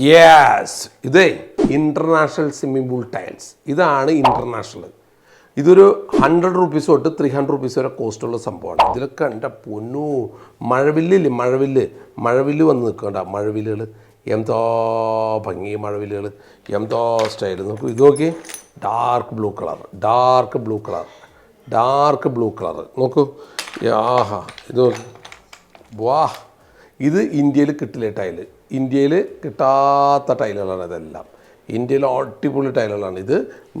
Yes ഇതേ international swimming pool tiles ഇതാണ് international ഇതൊരു ഹൺഡ്രഡ് റുപ്പീസ് തൊട്ട് ത്രീ ഹൺഡ്രഡ് റുപ്പീസ് വരെ കോസ്റ്റുള്ള സംഭവമാണ്. ഇതിലൊക്കെ എന്റെ പൊന്നു മഴവില്ലില്ലേ? മഴവില്ല്. മഴവില്ല് വന്ന് നിൽക്കണ്ട മഴവില്ലുകൾ എന്തോ ഭംഗി മഴവില്ലുകൾ എന്തോ സ്റ്റൈൽ നോക്കൂ ഇത് നോക്കി dark blue colour dark blue colour dark blue colour നോക്കൂ. ആഹാ. ഇത് നോക്കി. വാ. ഇത് ഇന്ത്യയിൽ കിട്ടില്ല ടൈൽ ഇന്ത്യയിൽ കിട്ടാത്ത ടൈലുകളാണ് ഇതെല്ലാം. ഇന്ത്യയിൽ അടിപൊളി ടൈലുകളാണ് ഇത്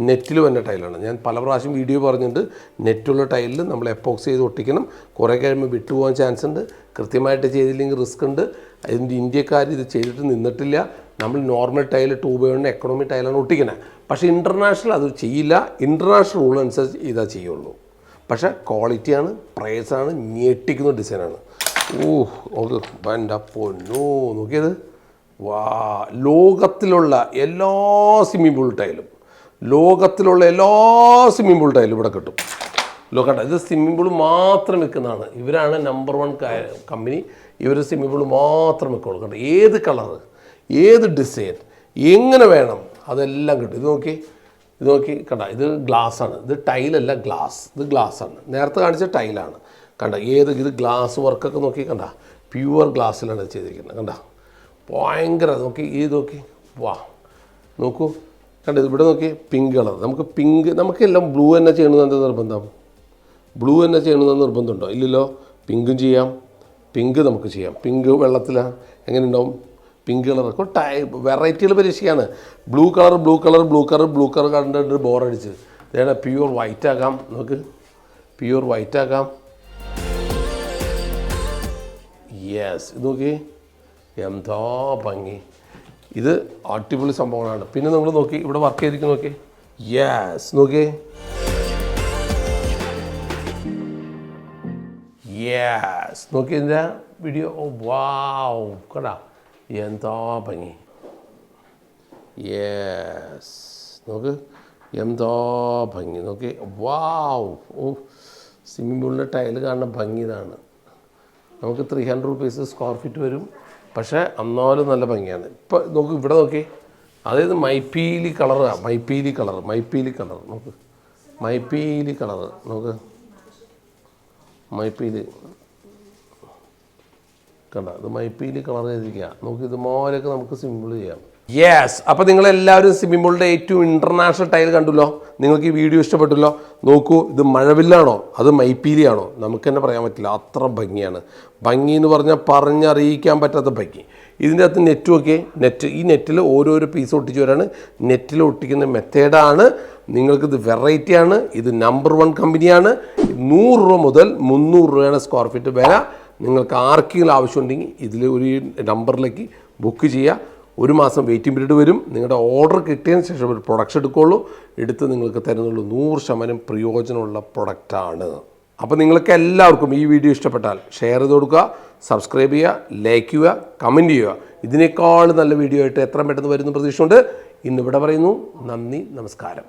നെറ്റിൽ വന്ന ടൈലാണ് ഞാൻ പല പ്രാവശ്യം വീഡിയോ പറഞ്ഞിട്ടുണ്ട്. നെറ്റുള്ള ടൈലിൽ നമ്മൾ എപ്പോക്സ് ചെയ്ത് ഒട്ടിക്കണം. കുറേ കഴിയുമ്പോൾ വിട്ടുപോകാൻ ചാൻസ് ഉണ്ട്. കൃത്യമായിട്ട് ചെയ്തില്ലെങ്കിൽ റിസ്ക് ഉണ്ട്. അതിന്റെ ഇന്ത്യക്കാർ ഇത് ചെയ്തിട്ട് നിന്നിട്ടില്ല. നമ്മൾ normal tile two by economy ടൈലാണ് ഒട്ടിക്കുന്നത് പക്ഷേ ഇന്റർനാഷണൽ അത് ചെയ്യില്ല. ഇന്റർനാഷണൽ റൂൾ അനുസരിച്ച് ഇതാ ചെയ്യുള്ളൂ. പക്ഷേ ക്വാളിറ്റിയാണ് പ്രൈസാണ് ഞെട്ടിക്കുന്ന ഡിസൈനാണ് ഓ നോക്ക് എന്റെ നോ നോക്കിയത്? വാ ലോകത്തിലുള്ള എല്ലാ സ്വിമ്മിംഗ് പൂൾ ടൈലും ലോകത്തിലുള്ള എല്ലാ സ്വിമ്മിംഗ് പൂൾ ടൈലും ഇവിടെ കിട്ടും. ലോകട്ട ഇത് സ്വിമ്മിംഗ് പൂൾ മാത്രം വിൽക്കുന്നതാണ് ഇവരാണ് നമ്പർ വൺ കമ്പനി ഇവർ സ്വിമ്മിംഗ് പൂൾ മാത്രം വിൽക്കുള്ളൂ കണ്ടോ? ഏത് കളറ് ഏത് ഡിസൈൻ എങ്ങനെ വേണം അതെല്ലാം കിട്ടും. ഇത് നോക്കി ഇത് നോക്കി കണ്ട ഇത് ഗ്ലാസ് ആണ്. ഇത് ടൈലല്ല ഗ്ലാസ് ഇത് ഗ്ലാസ് ആണ്. നേരത്തെ കാണിച്ച ടൈലാണ് കണ്ട ഏത് ഇത് ഗ്ലാസ് വർക്കൊക്കെ നോക്കി കണ്ട പ്യുവർ ഗ്ലാസ്സിലാണ് ഇത് ചെയ്തിരിക്കുന്നത് കണ്ട. ഭയങ്കര നോക്കി ഇത് നോക്കി വാ. നോക്കൂ കണ്ട ഇവിടെ നോക്കി പിങ്ക് കളർ നമുക്ക് പിങ്ക് നമുക്കെല്ലാം ബ്ലൂ തന്നെ ചെയ്യണമെന്ന് നിർബന്ധം? ബ്ലൂ തന്നെ ചെയ്യണമെന്ന് നിർബന്ധമുണ്ടോ? ഇല്ലല്ലോ. പിങ്കും ചെയ്യാം. പിങ്ക് നമുക്ക് ചെയ്യാം. പിങ്ക് വെള്ളത്തിലാണ് എങ്ങനെ ഉണ്ടാവും പിങ്ക് കളർ ഒക്കെ ടൈ വെറൈറ്റികൾ പരീക്ഷിക്കുകയാണ്. Blue colour blue colour blue colour blue colour കണ്ടിട്ട് ബോറടിച്ച് ഇതേടെ പ്യുവർ വൈറ്റ് ആക്കാം. നമുക്ക് പ്യുവർ വൈറ്റ് ആക്കാം. യെസ് ഇത് നോക്കി എന്താ ഭംഗി. ഇത് അടിപൊളി സംഭവങ്ങളാണ്. പിന്നെ നമ്മൾ നോക്കി ഇവിടെ വർക്ക് ചെയ്തിരിക്കുന്നു നോക്കി യെസ് നോക്കി യെസ് നോക്കി ഇതിന്റെ വീഡിയോ ഓ വാവ് കടാ എന്താ ഭംഗി. യെസ് നോക്ക്. എന്താ ഭംഗി. നോക്കി വാവ് ഓ. സ്വിമ്മിംഗ് പൂളിന്റെ ടൈൽ കാണുന്ന ഭംഗി ഇതാണ്. നമുക്ക് three hundred rupees square feet വരും. പക്ഷേ അന്നാലും നല്ല ഭംഗിയാണ്. ഇപ്പോൾ നോക്ക് ഇവിടെ നോക്കി. അതായത് മൈപ്പീലി കളറാണ് മൈപ്പീലി കളർ മൈപ്പീലി കളർ നോക്ക്. മൈപ്പീലി കളർ നോക്ക്. മൈപ്പീലി. കണ്ട ഇത് മൈപ്പീലി കളർ ചെയ്തിരിക്കുക നമുക്ക് ഇതുപോലെയൊക്കെ നമുക്ക് സിമ്പിൾ ചെയ്യാം. യെസ് അപ്പോൾ നിങ്ങളെല്ലാവരും പൂളിന്റെ ഏറ്റവും ഇന്റർനാഷണൽ ടൈൽ കണ്ടല്ലോ? നിങ്ങൾക്ക് ഈ വീഡിയോ ഇഷ്ടപ്പെട്ടല്ലോ? നോക്കൂ ഇത് മഴവില്ലാണോ? അത് മൈപ്പീലിയാണോ? നമുക്ക് തന്നെ പറയാൻ പറ്റില്ല. അത്ര ഭംഗിയാണ്. ഭംഗി എന്ന് പറഞ്ഞാൽ പറഞ്ഞറിയിക്കാൻ പറ്റാത്ത ഭംഗി. ഇതിന്റെ അകത്ത് നെറ്റ് നെറ്റ് ഈ നെറ്റിൽ ഓരോരോ പീസ് ഒട്ടിച്ച് വരാണ് നെറ്റിൽ ഒട്ടിക്കുന്ന മെത്തേഡാണ് നിങ്ങൾക്കിത് വെറൈറ്റിയാണ് ഇത് നമ്പർ വൺ കമ്പനിയാണ് നൂറ് രൂപ മുതൽ മുന്നൂറ് രൂപയാണ് സ്ക്വയർ ഫീറ്റ് വില. നിങ്ങൾക്ക് ആർക്കെങ്കിലും ആവശ്യമുണ്ടെങ്കിൽ ഇതിൽ ഒരു നമ്പറിലേക്ക് ബുക്ക് ചെയ്യുക. ഒരു മാസം വെയിറ്റിംഗ് പീരീഡ് വരും. നിങ്ങളുടെ ഓർഡർ കിട്ടിയതിന് ശേഷം ഒരു പ്രൊഡക്റ്റ് എടുക്കുകയുള്ളൂ എടുത്ത് നിങ്ങൾക്ക് തരുന്നുള്ളൂ നൂറ് ശതമാനം പ്രയോജനമുള്ള പ്രൊഡക്റ്റാണ് അപ്പോൾ നിങ്ങൾക്ക് എല്ലാവർക്കും ഈ വീഡിയോ ഇഷ്ടപ്പെട്ടാൽ ഷെയർ ചെയ്ത് കൊടുക്കുക സബ്സ്ക്രൈബ് ചെയ്യുക ലൈക്ക് ചെയ്യുക കമന്റ് ചെയ്യുക. ഇതിനേക്കാൾ നല്ല വീഡിയോ ആയിട്ട് എത്ര പെട്ടെന്ന് വരുന്ന പ്രതീക്ഷയുണ്ട്. ഇന്നിവിടെ പറയുന്നു നന്ദി നമസ്കാരം.